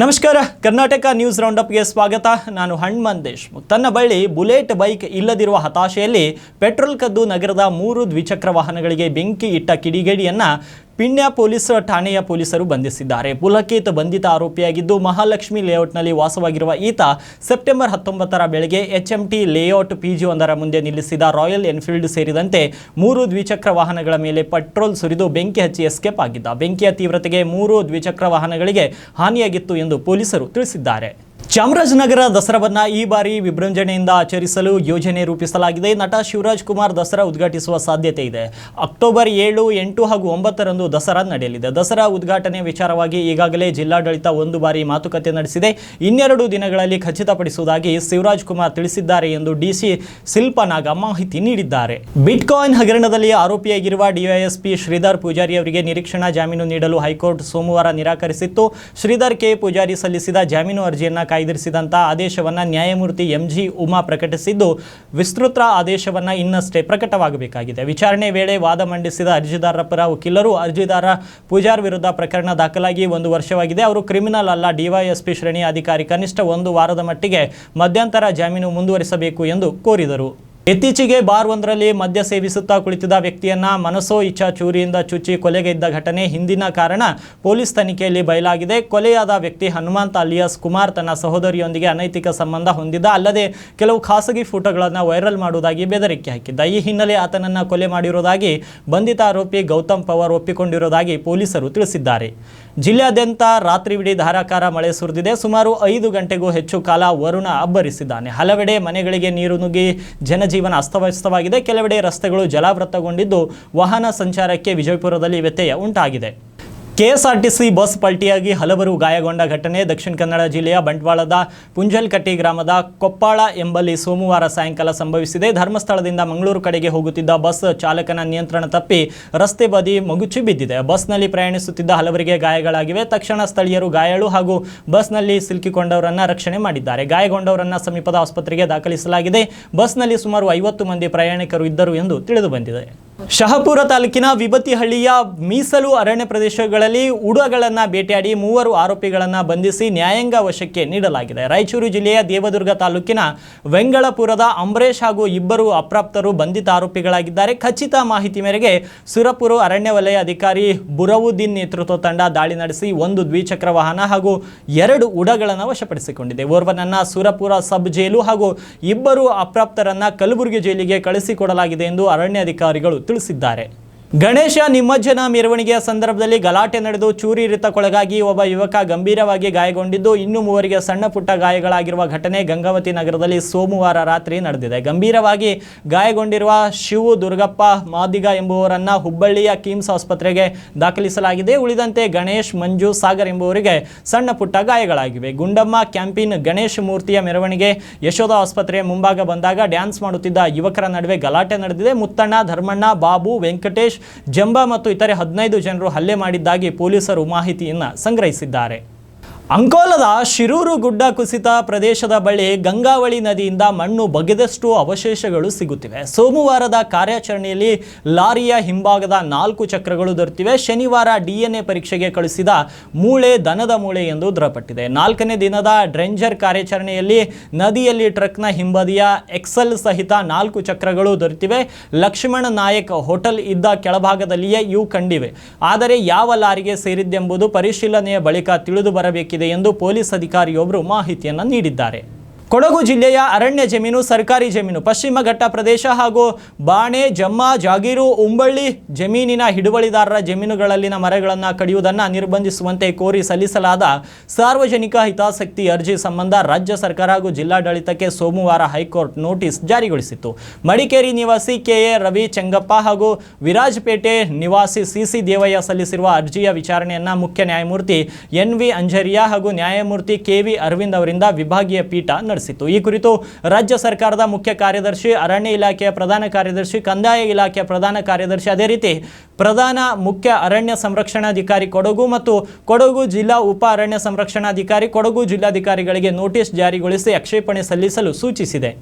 ನಮಸ್ಕಾರ, ಕರ್ನಾಟಕ ನ್ಯೂಸ್ ರೌಂಡಪ್ಗೆ ಸ್ವಾಗತ. ನಾನು ಹಣ್ಮನ್ ದೇಶ್ಮುಖ್. ತನ್ನ ಬಳಿ ಬುಲೆಟ್, ಬೈಕ್ ಇಲ್ಲದಿರುವ ಹತಾಶೆಯಲ್ಲಿ ಪೆಟ್ರೋಲ್ ಕದ್ದು ನಗರದ ಮೂರು ದ್ವಿಚಕ್ರ ವಾಹನಗಳಿಗೆ ಬೆಂಕಿ ಇಟ್ಟ ಕಿಡಿಗೇಡಿಯನ್ನ ಪಿಣ್ಯ ಪೊಲೀಸ್ ಠಾಣೆಯ ಪೊಲೀಸರು ಬಂಧಿಸಿದ್ದಾರೆ. ಪುಲಕೇತ್ ಬಂಧಿತ ಆರೋಪಿಯಾಗಿದ್ದು, ಮಹಾಲಕ್ಷ್ಮಿ ಲೇಔಟ್ನಲ್ಲಿ ವಾಸವಾಗಿರುವ ಈತ ಸೆಪ್ಟೆಂಬರ್ ಹತ್ತೊಂಬತ್ತರ ಬೆಳಗ್ಗೆ ಎಚ್ಎಂಟಿ ಲೇಔಟ್ ಪಿಜಿ ಒಂದರ ಮುಂದೆ ನಿಲ್ಲಿಸಿದ ರಾಯಲ್ ಎನ್ಫೀಲ್ಡ್ ಸೇರಿದಂತೆ ಮೂರು ದ್ವಿಚಕ್ರ ವಾಹನಗಳ ಮೇಲೆ ಪೆಟ್ರೋಲ್ ಸುರಿದು ಬೆಂಕಿ ಹಚ್ಚಿ ಎಸ್ಕೇಪ್ ಆಗಿದ್ದ. ಬೆಂಕಿಯ ತೀವ್ರತೆಗೆ ಮೂರು ದ್ವಿಚಕ್ರ ವಾಹನಗಳಿಗೆ ಹಾನಿಯಾಗಿತ್ತು ಎಂದು ಪೊಲೀಸರು ತಿಳಿಸಿದ್ದಾರೆ. ಚಾಮರಾಜನಗರ ದಸರಾವನ್ನು ಈ ಬಾರಿ ವಿಜೃಂಭಣೆಯಿಂದ ಆಚರಿಸಲು ಯೋಜನೆ ರೂಪಿಸಲಾಗಿದೆ. ನಟ ಶಿವರಾಜ್ ಕುಮಾರ್ ದಸರಾ ಉದ್ಘಾಟಿಸುವ ಸಾಧ್ಯತೆ ಇದೆ. ಅಕ್ಟೋಬರ್ ಏಳು, ಎಂಟು ಹಾಗೂ ಒಂಬತ್ತರಂದು ದಸರಾ ನಡೆಯಲಿದೆ. ದಸರಾ ಉದ್ಘಾಟನೆ ವಿಚಾರವಾಗಿ ಈಗಾಗಲೇ ಜಿಲ್ಲಾಡಳಿತ ಒಂದು ಬಾರಿ ಮಾತುಕತೆ ನಡೆಸಿದೆ. ಇನ್ನೆರಡು ದಿನಗಳಲ್ಲಿ ಖಚಿತಪಡಿಸುವುದಾಗಿ ಶಿವರಾಜ್ ಕುಮಾರ್ ತಿಳಿಸಿದ್ದಾರೆ ಎಂದು ಡಿಸಿ ಶಿಲ್ಪನಾಗ ಮಾಹಿತಿ ನೀಡಿದ್ದಾರೆ. ಬಿಟ್ಕಾಯಿನ್ ಹಗರಣದಲ್ಲಿ ಆರೋಪಿಯಾಗಿರುವ ಡಿವೈಎಸ್ಪಿ ಶ್ರೀಧರ್ ಪೂಜಾರಿ ಅವರಿಗೆ ನಿರೀಕ್ಷಣಾ ಜಾಮೀನು ನೀಡಲು ಹೈಕೋರ್ಟ್ ಸೋಮವಾರ ನಿರಾಕರಿಸಿತ್ತು. ಶ್ರೀಧರ್ ಕೆ. ಪೂಜಾರಿ ಸಲ್ಲಿಸಿದ ಜಾಮೀನು ಅರ್ಜಿಯನ್ನು ಕಾಯ್ದಿರಿಸಿದಂಥ ಆದೇಶವನ್ನು ನ್ಯಾಯಮೂರ್ತಿ ಎಂ ಜಿ ಉಮಾ ಪ್ರಕಟಿಸಿದ್ದು, ವಿಸ್ತೃತ ಆದೇಶವನ್ನು ಇನ್ನಷ್ಟೇ ಪ್ರಕಟವಾಗಬೇಕಾಗಿದೆ. ವಿಚಾರಣೆ ವೇಳೆ ವಾದ ಮಂಡಿಸಿದ ಅರ್ಜಿದಾರರ ಪರ ವಕೀಲರು ಅರ್ಜಿದಾರ ಪೂಜಾರ್ ವಿರುದ್ಧ ಪ್ರಕರಣ ದಾಖಲಾಗಿ ಒಂದು ವರ್ಷವಾಗಿದೆ. ಅವರು ಕ್ರಿಮಿನಲ್ ಅಲ್ಲ, ಡಿವೈಎಸ್ಪಿ ಶ್ರೇಣಿ ಅಧಿಕಾರಿ. ಕನಿಷ್ಠ ಒಂದು ವಾರದ ಮಟ್ಟಿಗೆ ಮಧ್ಯಂತರ ಜಾಮೀನು ಮುಂದುವರಿಸಬೇಕು ಎಂದು ಕೋರಿದರು. ಇತ್ತೀಚೆಗೆ ಬಾರ್ ಒಂದರಲ್ಲಿ ಮದ್ಯ ಸೇವಿಸುತ್ತಾ ಕುಳಿತಿದ್ದ ವ್ಯಕ್ತಿಯನ್ನ ಮನಸೋ ಇಚ್ಛಾ ಚೂರಿಯಿಂದ ಚುಚ್ಚಿ ಕೊಲೆಗೆ ಇದ್ದ ಘಟನೆ ಹಿಂದಿನ ಕಾರಣ ಪೊಲೀಸ್ ತನಿಖೆಯಲ್ಲಿ ಬಯಲಾಗಿದೆ. ಕೊಲೆಯಾದ ವ್ಯಕ್ತಿ ಹನುಮಂತ್ ಅಲಿಯಾಸ್ ಕುಮಾರ್ ತನ್ನ ಸಹೋದರಿಯೊಂದಿಗೆ ಅನೈತಿಕ ಸಂಬಂಧ ಹೊಂದಿದ್ದ, ಅಲ್ಲದೆ ಕೆಲವು ಖಾಸಗಿ ಫೋಟೋಗಳನ್ನು ವೈರಲ್ ಮಾಡುವುದಾಗಿ ಬೆದರಿಕೆ ಹಾಕಿದ್ದ. ಈ ಹಿನ್ನೆಲೆ ಆತನನ್ನು ಕೊಲೆ ಮಾಡಿರುವುದಾಗಿ ಬಂಧಿತ ಆರೋಪಿ ಗೌತಮ್ ಪವಾರ್ ಒಪ್ಪಿಕೊಂಡಿರುವುದಾಗಿ ಪೊಲೀಸರು ತಿಳಿಸಿದ್ದಾರೆ. ಜಿಲ್ಲೆಯಾದ್ಯಂತ ರಾತ್ರಿವಿಡೀ ಧಾರಾಕಾರ ಮಳೆ ಸುರಿದಿದೆ. ಸುಮಾರು ಐದು ಗಂಟೆಗೂ ಹೆಚ್ಚು ಕಾಲ ವರುಣ ಅಬ್ಬರಿಸಿದ್ದಾನೆ. ಹಲವೆಡೆ ಮನೆಗಳಿಗೆ ನೀರು ನುಗ್ಗಿ ಜನಜೀವನ ಅಸ್ತವ್ಯಸ್ತವಾಗಿದೆ. ಕೆಲವೆಡೆ ರಸ್ತೆಗಳು ಜಲಾವೃತಗೊಂಡಿದ್ದು ವಾಹನ ಸಂಚಾರಕ್ಕೆ ವಿಜಯಪುರದಲ್ಲಿ ವ್ಯತ್ಯಯ ಉಂಟಾಗಿದೆ. ಕೆಎಸ್ಆರ್ಟಿಸಿ ಬಸ್ ಪಲ್ಟಿಯಾಗಿ ಹಲವರು ಗಾಯಗೊಂಡ ಘಟನೆ ದಕ್ಷಿಣ ಕನ್ನಡ ಜಿಲ್ಲೆಯ ಬಂಟ್ವಾಳದ ಪುಂಜಲ್ಕಟ್ಟಿ ಗ್ರಾಮದ ಕೊಪ್ಪಾಳ ಎಂಬಲ್ಲಿ ಸೋಮವಾರ ಸಾಯಂಕಾಲ ಸಂಭವಿಸಿದೆ. ಧರ್ಮಸ್ಥಳದಿಂದ ಮಂಗಳೂರು ಕಡೆಗೆ ಹೋಗುತ್ತಿದ್ದ ಬಸ್ ಚಾಲಕನ ನಿಯಂತ್ರಣ ತಪ್ಪಿ ರಸ್ತೆ ಬದಿ ಮಗುಚಿ ಬಿದ್ದಿದೆ. ಬಸ್ನಲ್ಲಿ ಪ್ರಯಾಣಿಸುತ್ತಿದ್ದ ಹಲವರಿಗೆ ಗಾಯಗಳಾಗಿವೆ. ತಕ್ಷಣ ಸ್ಥಳೀಯರು ಗಾಯಾಳು ಹಾಗೂ ಬಸ್ನಲ್ಲಿ ಸಿಲುಕಿಕೊಂಡವರನ್ನು ರಕ್ಷಣೆ ಮಾಡಿದ್ದಾರೆ. ಗಾಯಗೊಂಡವರನ್ನು ಸಮೀಪದ ಆಸ್ಪತ್ರೆಗೆ ದಾಖಲಿಸಲಾಗಿದೆ. ಬಸ್ನಲ್ಲಿ ಸುಮಾರು ಐವತ್ತು ಮಂದಿ ಪ್ರಯಾಣಿಕರು ಇದ್ದರು ಎಂದು ತಿಳಿದು ಬಂದಿದೆ. ಶಹಪುರ ತಾಲೂಕಿನ ವಿಭತಿಹಳ್ಳಿಯ ಮೀಸಲು ಅರಣ್ಯ ಪ್ರದೇಶಗಳಲ್ಲಿ ಉಡಗಳನ್ನು ಭೇಟಿಯಾಡಿ ಮೂವರು ಆರೋಪಿಗಳನ್ನು ಬಂಧಿಸಿ ನ್ಯಾಯಾಂಗ ವಶಕ್ಕೆ ನೀಡಲಾಗಿದೆ. ರಾಯಚೂರು ಜಿಲ್ಲೆಯ ದೇವದುರ್ಗ ತಾಲೂಕಿನ ವೆಂಗಳಪುರದ ಅಂಬರೇಶ್ ಹಾಗೂ ಇಬ್ಬರು ಅಪ್ರಾಪ್ತರು ಬಂಧಿತ ಆರೋಪಿಗಳಾಗಿದ್ದಾರೆ. ಖಚಿತ ಮಾಹಿತಿ ಮೇರೆಗೆ ಸುರಪುರ ಅರಣ್ಯ ವಲಯ ಅಧಿಕಾರಿ ಬುರವುದ್ದೀನ್ ನೇತೃತ್ವ ತಂಡ ದಾಳಿ ನಡೆಸಿ ಒಂದು ದ್ವಿಚಕ್ರ ವಾಹನ ಹಾಗೂ ಎರಡು ಉಡಗಳನ್ನು ವಶಪಡಿಸಿಕೊಂಡಿದೆ. ಓರ್ವನನ್ನ ಸುರಪುರ ಸಬ್ ಜೈಲು ಹಾಗೂ ಇಬ್ಬರು ಅಪ್ರಾಪ್ತರನ್ನ ಕಲಬುರಗಿ ಜೈಲಿಗೆ ಕಳಿಸಿಕೊಡಲಾಗಿದೆ ಎಂದು ಅರಣ್ಯಾಧಿಕಾರಿಗಳು ತಿಳಿಸಿದ್ದಾರೆ. ಗಣೇಶ ನಿಮಜ್ಜನ ಮೆರವಣಿಗೆಯ ಸಂದರ್ಭದಲ್ಲಿ ಗಲಾಟೆ ನಡೆದು ಚೂರಿ ಚೂರಿರಿತಕ್ಕೊಳಗಾಗಿ ಒಬ್ಬ ಯುವಕ ಗಂಭೀರವಾಗಿ ಗಾಯಗೊಂಡಿದ್ದು, ಇನ್ನು ಮೂವರಿಗೆ ಸಣ್ಣ ಪುಟ್ಟ ಗಾಯಗಳಾಗಿರುವ ಘಟನೆ ಗಂಗಾವತಿ ನಗರದಲ್ಲಿ ಸೋಮವಾರ ರಾತ್ರಿ ನಡೆದಿದೆ. ಗಂಭೀರವಾಗಿ ಗಾಯಗೊಂಡಿರುವ ಶಿವು ದುರ್ಗಪ್ಪ ಮಾದಿಗ ಎಂಬುವರನ್ನು ಹುಬ್ಬಳ್ಳಿಯ ಕಿಮ್ಸ್ ಆಸ್ಪತ್ರೆಗೆ ದಾಖಲಿಸಲಾಗಿದೆ. ಉಳಿದಂತೆ ಗಣೇಶ್, ಮಂಜು ಸಾಗರ್ ಎಂಬುವರಿಗೆ ಸಣ್ಣ ಪುಟ್ಟ ಗಾಯಗಳಾಗಿವೆ. ಗುಂಡಮ್ಮ ಕ್ಯಾಂಪಿನ್ ಗಣೇಶ್ ಮೂರ್ತಿಯ ಮೆರವಣಿಗೆ ಯಶೋಧ ಆಸ್ಪತ್ರೆಯ ಮುಂಭಾಗ ಬಂದಾಗ ಡ್ಯಾನ್ಸ್ ಮಾಡುತ್ತಿದ್ದ ಯುವಕರ ನಡುವೆ ಗಲಾಟೆ ನಡೆದಿದೆ. ಮುತ್ತಣ್ಣ, ಧರ್ಮಣ್ಣ, ಬಾಬು, ವೆಂಕಟೇಶ್ ಜಂಬಾ ಮತ್ತು ಇತರೆ ಹದಿನೈದು ಜನರು ಹಲ್ಲೆ ಮಾಡಿದ್ದಾಗಿ ಪೊಲೀಸರು ಮಾಹಿತಿಯನ್ನು ಸಂಗ್ರಹಿಸಿದ್ದಾರೆ. ಅಂಕೋಲದ ಶಿರೂರು ಗುಡ್ಡ ಕುಸಿತ ಪ್ರದೇಶದ ಬಳಿ ಗಂಗಾವಳಿ ನದಿಯಿಂದ ಮಣ್ಣು ಬಗೆದಷ್ಟು ಅವಶೇಷಗಳು ಸಿಗುತ್ತಿವೆ. ಸೋಮವಾರದ ಕಾರ್ಯಾಚರಣೆಯಲ್ಲಿ ಲಾರಿಯ ಹಿಂಭಾಗದ ನಾಲ್ಕು ಚಕ್ರಗಳು ದೊರೆತಿವೆ. ಶನಿವಾರ ಡಿಎನ್ಎ ಪರೀಕ್ಷೆಗೆ ಕಳಿಸಿದ ಮೂಳೆ ದನದ ಮೂಳೆ ಎಂದು ದೃಢಪಟ್ಟಿದೆ. ನಾಲ್ಕನೇ ದಿನದ ಡ್ರೆಂಜರ್ ಕಾರ್ಯಾಚರಣೆಯಲ್ಲಿ ನದಿಯಲ್ಲಿ ಟ್ರಕ್ನ ಹಿಂಬದಿಯ ಎಕ್ಸೆಲ್ ಸಹಿತ ನಾಲ್ಕು ಚಕ್ರಗಳು ದೊರೆತಿವೆ. ಲಕ್ಷ್ಮಣ ನಾಯಕ್ ಹೋಟೆಲ್ ಇದ್ದ ಕೆಳಭಾಗದಲ್ಲಿಯೇ ಇವು ಕಂಡಿವೆ. ಆದರೆ ಯಾವ ಲಾರಿಗೆ ಸೇರಿದ್ದೆಂಬುದು ಪರಿಶೀಲನೆಯ ಬಳಿಕ ತಿಳಿದು ಬರಬೇಕಿದೆ. ಎಂದು ಪೊಲೀಸ್ ಅಧಿಕಾರಿಯೊಬ್ಬರು ಮಾಹಿತಿಯನ್ನು ನೀಡಿದ್ದಾರೆ. ಕೊಡಗು ಜಿಲ್ಲೆಯ ಅರಣ್ಯ ಜಮೀನು, ಸರ್ಕಾರಿ ಜಮೀನು, ಪಶ್ಚಿಮ ಘಟ್ಟ ಪ್ರದೇಶ ಹಾಗೂ ಬಾಣೆ, ಜಮ್ಮ, ಜಾಗೀರು, ಉಂಬಳ್ಳಿ ಜಮೀನಿನ ಹಿಡುವಳಿದಾರರ ಜಮೀನುಗಳಲ್ಲಿನ ಮರಗಳನ್ನು ಕಡಿಯುವುದನ್ನು ನಿರ್ಬಂಧಿಸುವಂತೆ ಕೋರಿ ಸಲ್ಲಿಸಲಾದ ಸಾರ್ವಜನಿಕ ಹಿತಾಸಕ್ತಿ ಅರ್ಜಿ ಸಂಬಂಧ ರಾಜ್ಯ ಸರ್ಕಾರ ಹಾಗೂ ಜಿಲ್ಲಾಡಳಿತಕ್ಕೆ ಸೋಮವಾರ ಹೈಕೋರ್ಟ್ ನೋಟಿಸ್ ಜಾರಿಗೊಳಿಸಿತ್ತು. ಮಡಿಕೇರಿ ನಿವಾಸಿ ಕೆಎ ರವಿ ಚೆಂಗಪ್ಪ ಹಾಗೂ ವಿರಾಜಪೇಟೆ ನಿವಾಸಿ ಸಿಸಿ ದೇವಯ್ಯ ಸಲ್ಲಿಸಿರುವ ಅರ್ಜಿಯ ವಿಚಾರಣೆಯನ್ನು ಮುಖ್ಯ ನ್ಯಾಯಮೂರ್ತಿ ಎನ್ ವಿ ಅಂಜರಿಯಾ ಹಾಗೂ ನ್ಯಾಯಮೂರ್ತಿ ಕೆ ವಿ ಅರವಿಂದ್ ಅವರಿಂದ ವಿಭಾಗೀಯ ಪೀಠ ನಡೆಸಿತು ಈ ಕುರಿತು ರಾಜ್ಯ ಸರ್ಕಾರದ ಮುಖ್ಯ ಕಾರ್ಯದರ್ಶಿ, ಅರಣ್ಯ ಇಲಾಖೆಯ ಪ್ರಧಾನ ಕಾರ್ಯದರ್ಶಿ, ಕಂದಾಯ ಇಲಾಖೆಯ ಪ್ರಧಾನ ಕಾರ್ಯದರ್ಶಿ, ಅದೇ ರೀತಿ ಪ್ರಧಾನ ಮುಖ್ಯ ಅರಣ್ಯ ಸಂರಕ್ಷಣಾಧಿಕಾರಿ ಕೊಡಗು ಮತ್ತು ಕೊಡಗು ಜಿಲ್ಲಾ ಉಪ ಅರಣ್ಯ ಸಂರಕ್ಷಣಾಧಿಕಾರಿ ಕೊಡಗು ಜಿಲ್ಲಾಧಿಕಾರಿಗಳಿಗೆ ನೋಟಿಸ್ ಜಾರಿಗೊಳಿಸಿ ಆಕ್ಷೇಪಣೆ ಸಲ್ಲಿಸಲು ಸೂಚಿಸಿದೆ.